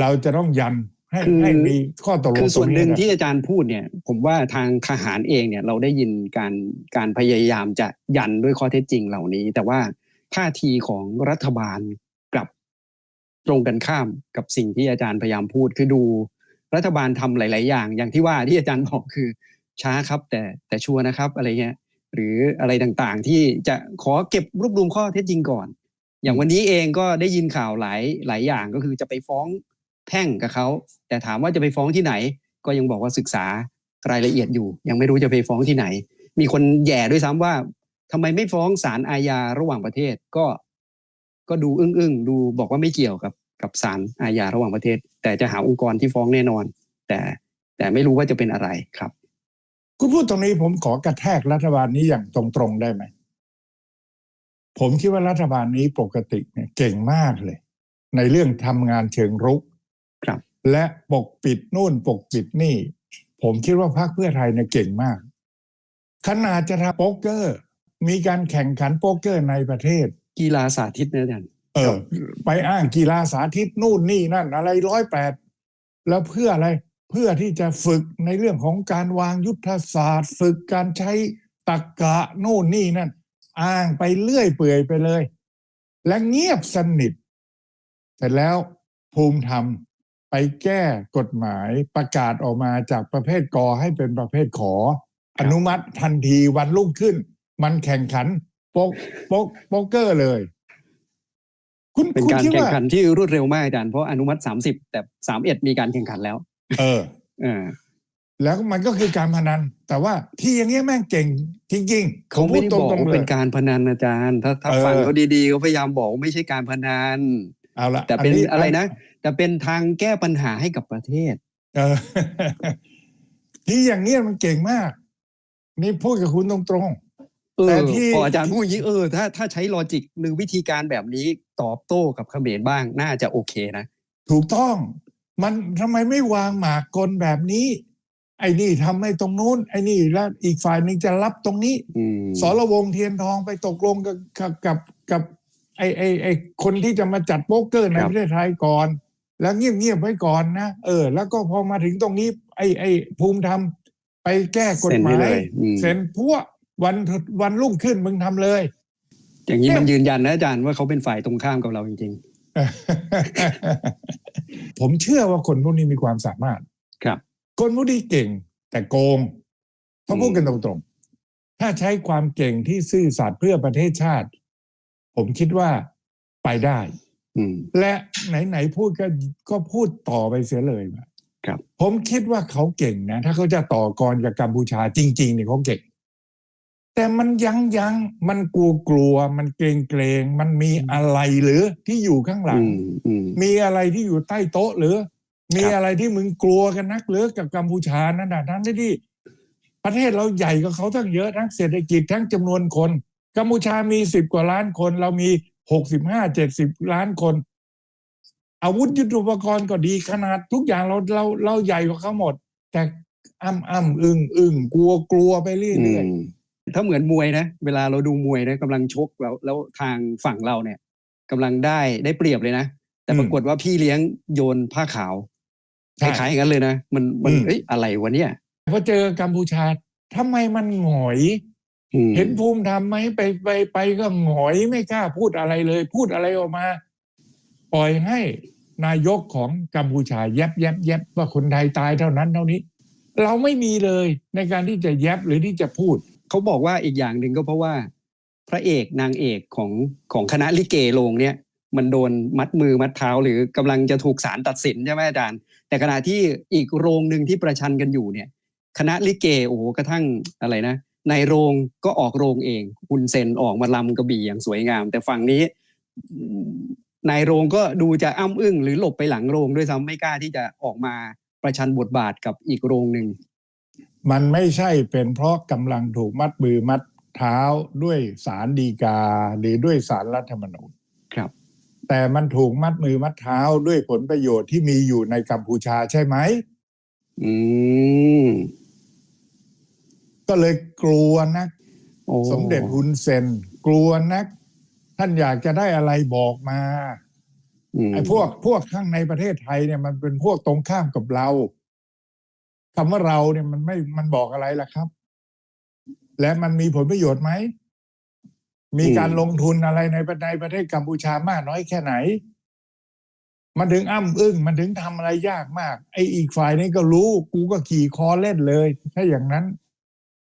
เราจะต้องยันให้คือ ให้มีข้อตกลงคือส่วนหนึ่งตรที่อาจารย์พูดเนี่ย ผมว่าทางทหารเองเนี่ยเราได้ยินการการพยายามจะยันด้วยข้อเท็จจริงเหล่านี้ แต่ว่าท่าทีของรัฐบาลกลับตรงกันข้ามกับสิ่งที่อาจารย์พยายามพูดคือดู รัฐบาลทำหลาย ๆ อย่าง อย่างที่ว่าที่อาจารย์บอกคือช้าครับ แต่แต่ชัวร์นะครับอะไรเงี้ยหรืออะไรต่างๆ ที่จะขอเก็บรวบรวมข้อเท็จจริงก่อน อย่างวันนี้เองก็ได้ยินข่าวหลายหลายอย่างก็คือจะไปฟ้อง แพ่งกับเขาแต่ถามว่าจะไปฟ้องที่ไหน ก็ยังบอกว่าศึกษารายละเอียดอยู่ ยังไม่รู้จะไปฟ้องที่ไหน มีคนแย่ด้วยซ้ำว่าทำไมไม่ฟ้องศาลอาญาระหว่างประเทศก็ ก็ดูอึ้งอึ้งๆดูบอกว่าไม่เกี่ยวกับกับศาลอาญาระหว่างประเทศ แต่จะหาองค์กรที่ฟ้องแน่นอน แต่แต่ไม่รู้ว่าจะเป็นอะไรครับคุณพูดตรงนี้ผมขอกระแทกรัฐบาลนี้อย่างตรงๆได้ไหมผมคิดว่ารัฐบาลนี้ปกติเนี่ยเก่งมากเลย ในเรื่องทำงานเชิงรุก และปกปิดนู่นปกปิดนี่ ผมคิดว่าพรรคเพื่อไทยเนี่ยเก่งมาก ขนาดจะทำโป๊กเกอร์ มีการแข่งขันโป๊กเกอร์ในประเทศ กีฬาสาธิตนะอาจารย์เออ ไปอ้างกีฬาสาธิตนู่นนี่นั่น อะไรร้อยแปดแล้วเพื่ออะไรเพื่อที่จะฝึกในเรื่องของการวางยุทธศาสตร์ ฝึกการใช้ตรกกะนู่นนี่นั่น อ้างไปเรื่อยเปื่อยไปเลย และเงียบสนิทเสร็จแล้วภูมิธรรม ไปแก้กฎหมายประกาศออกมาจากประเภทกอให้เป็นประเภทขอ อนุมัติทันทีวันรุ่งขึ้น มันแข่งขันโป๊กโป๊กโป๊กเกอร์เลย คุณเป็นคุณการคิดแข่งว่าขันที่รวดเร็วมากอาจารย์เพราะอนุมัติ30แต่31มีการแข่งขันแล้ว เออเออแล้วมันก็คือการพนัน แต่ว่าที่อย่างเงี้ยแม่งเก่งจริงๆเขาไม่ได้ตบอกรงๆว่าเลเป็ยนการพนันอาจารย์ ถ้าถ้าเออฟังเขาดีๆเขาพยายามบอกว่าไม่ใช่การพนันเอาละแต่เป็นอะไรนะ แต่เป็นทางแก้ปัญหาให้กับประเทศ เออที่อย่างเงี้ยมันเก่งมาก นี่พูดกับคุณตรงเอแต่อที่พออาจารย์พูดอย่างนี้เออถ้าถ้าใช้ลอจิกหรือวิธีการแบบนี้ตอบโต้กับเขมรบ้างน่าจะโอเคนะๆถูกต้อง มันทำไมไม่วางหมากกลแบบนี้ ไอ้นี่ทำให้ตรงนู้น ไอ้นี่แล้วอีกฝ่ายหนึงจะรับตรงนี้อืมสรวงศ์เทียนทองไปตกลงกับกับกับกับไอ้ไอ้ไอ้คนที่จะมาจัดโป๊กเกอร์ในประเทศไทยก่อน แล้วเงียบๆไว้ก่อนนะเออ แล้วก็พอมาถึงตรงนี้ ไอ้ไอ้ภูมิธรรมไปแก้กฎเซ็นหให้มายเลยอืมเซ็นพวกวันวันรุ่งขึ้นมึงทำเลย อย่างนี้มันยืนยันนะอาจารย์ว่าเขาเป็นฝ่ายตรงข้ามกับเราจริงผมเชื่อว่าคนพวกนี้มีความสามารถๆครับ คนพวกนี้เก่ง แต่โกงถ้าพูดกันตรงๆ ถ้าใช้ความเก่งที่ซื่อสัตย์เพื่อประเทศชาติ ผมคิดว่าไปได้อืม และไหนๆพูดก็ก็พูดต่อไปเสียเลยว่าครับ ผมคิดว่าเขาเก่งนะ ถ้าเขาจะต่อกรกับกัมพูชาจริง ๆ เนี่ยเขาเก่ง แต่มันยังยังมันกลัวกลัวๆมันเกรงเกรงๆมันมีอะไรหรือที่อยู่ข้างหลัอืงมอืมมีอะไรที่อยู่ใต้โต๊ะหรือ มีครับอะไรที่มึงกลัวกันนักหรือกับกัมพูชานั่นนะทั้งที่ประเทศเราใหญ่กว่าเขาทั้งเยอะทั้งเศรษฐกิจทั้งจำนวนคน กัมพูชามีสิบกว่าล้านคนเรามี หกสิบห้าเจ็ดสิบล้านคน อาวุธยุทโธปกรณ์ก็ดีขนาดทุกอย่างเราเราเราใหญ่กว่าเขาหมด แต่อ้ำอ้ำอึ้งอึ้งกลัวกลัวไปเรื่อยอืมถ้าเหมือนมวยนะ เวลาเราดูมวยนะกำลังชกแล้วแล้วทางฝั่งเราเนี่ยกำลังได้ได้เปรียบเลยนะ แต่ปรากฏว่าพี่เลี้ยงโยนผ้าขาวๆใช่คล้ายๆกันเลยนะ มันมันอืมเอ้ยอะไรวะเนี่ยพอเจอกัมพูชาทำไมมันหงอยอืม เห็นภูมิธรรมไหมไปไปไปก็หงอยไม่กล้าพูดอะไรเลย พูดอะไรออกมา ปล่อยให้นายกของกัมพูชาแยบแยบแยบว่าคนไทยตายเท่านั้นเท่านี้ เราไม่มีเลยในการที่จะแยบหรือที่จะพูด เขาบอกว่าอีกอย่างหนึ่งก็เพราะว่า พระเอกนางเอกของของคณะลิเกโรงเนี่ย มันโดนมัดมือมัดเท้าหรือกำลังจะถูกศาลตัดสินใช่ไหมอาจารย์ แต่ขณะที่อีกโรงหนึ่งที่ประชันกันอยู่เนี่ย คณะลิเกโอ้โหกระทั่งอะไรนะในายโรงก็ออกโรงเองคุณเซนออกมาลำกระบี่อย่างสวยงาม แต่ฝั่งนี้อืมนายโรงก็ดูจะอ้ำอึ้งหรือหลบไปหลังโรงด้วยซ้ำไม่กล้าที่จะออกมาประชันบทบาทกับอีกโรงหนึ่งมันไม่ใช่เป็นเพราะกำลังถูกมัดมือมัดเท้าด้วยสารดีกาหรือด้วยสารรัฐธรรมนูญครับ แต่มันถูกมัดมือมัดเท้าด้วยผลประโยชน์ที่มีอยู่ในกัมพูชาใช่ไหมอืม ก็เลยกลัวนักโอ้สมเด็จฮุนเซน กลัวนัก ท่านอยากจะได้อะไรบอกมามไอ้พวกพวกข้างในประเทศไทยเนี่ยมันเป็นพวกตรงข้ามกับเราคำว่าเราเนี่ยมันไม่มันบอกอะไรล่ะครับ และมันมีผลประโยชน์ไหม มีการลงทุนอะไรในประในประเทศกัมพูชามากน้อยแค่ไหน มันถึงอ้ำอึ้งมันถึงทำอะไรยากมาก ไอ้อีกฝ่ายนี้ก็รู้ กูก็ขี่คอเล่นเลย ถ้าอย่างนั้น